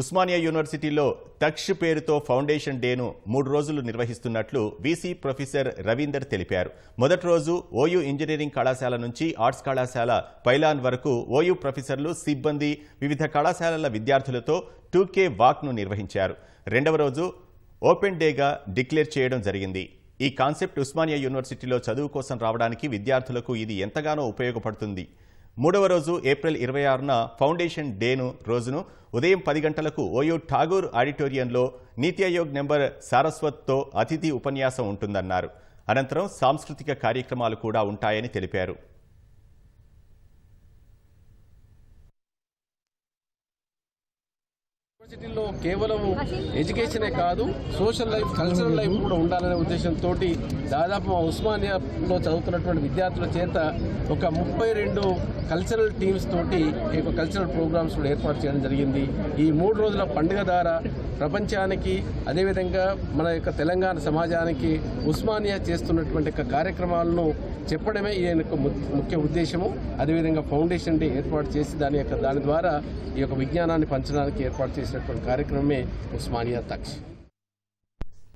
ఉస్మానియా యూనివర్సిటీలో తక్ష్ పేరుతో ఫౌండేషన్ డేను మూడు రోజులు నిర్వహిస్తున్నట్లు వీసీ ప్రొఫెసర్ రవీందర్ తెలిపారు. మొదటి రోజు ఓయూ ఇంజనీరింగ్ కళాశాల నుంచి ఆర్ట్స్ కళాశాల పైలాన్ వరకు ఓయూ ప్రొఫెసర్లు సిబ్బంది వివిధ కళాశాలల విద్యార్థులతో టూకే వాక్ను నిర్వహించారు. రెండవ రోజు ఓపెన్ డేగా డిక్లేర్ చేయడం జరిగింది. ఈ కాన్సెప్ట్ ఉస్మానియా యూనివర్సిటీలో చదువు కోసం రావడానికి విద్యార్థులకు ఇది ఎంతగానో ఉపయోగపడుతుంది. మూడవ రోజు ఏప్రిల్ ఇరవై ఆరున ఫౌండేషన్ డేను రోజును ఉదయం పది గంటలకు ఓయూ ఠాగూర్ ఆడిటోరియంలో నీతి ఆయోగ్ నెంబర్ సారస్వత్తో అతిథి ఉపన్యాసం ఉంటుందన్నారు. అనంతరం సాంస్కృతిక కార్యక్రమాలు కూడా ఉంటాయని తెలిపారు. యూనివర్సిటీలో కేవలం ఎడ్యుకేషనే కాదు సోషల్ లైఫ్ కల్చరల్ లైఫ్ కూడా ఉండాలనే ఉద్దేశంతో దాదాపు మా ఉస్మానియాలో చదువుతున్నటువంటి విద్యార్థుల చేత ఒక ముప్పై రెండు కల్చరల్ టీమ్స్ తోటి ఈ యొక్క కల్చరల్ ప్రోగ్రామ్స్ కూడా ఏర్పాటు చేయడం జరిగింది. ఈ మూడు రోజుల పండుగ ద్వారా ప్రపంచానికి అదేవిధంగా మన యొక్క తెలంగాణ సమాజానికి ఉస్మానియా చేస్తున్నటువంటి యొక్క కార్యక్రమాలను చెప్పడమే ఈయన యొక్క ము- ముఖ్య ఉద్దేశము. అదేవిధంగా ఫౌండేషన్ డే ఏర్పాటు చేసి దాని యొక్క దాని ద్వారా ఈ యొక్క విజ్ఞానాన్ని పంచడానికి ఏర్పాటు చేసినటువంటి కార్యక్రమమే ఉస్మానియా తక్ష.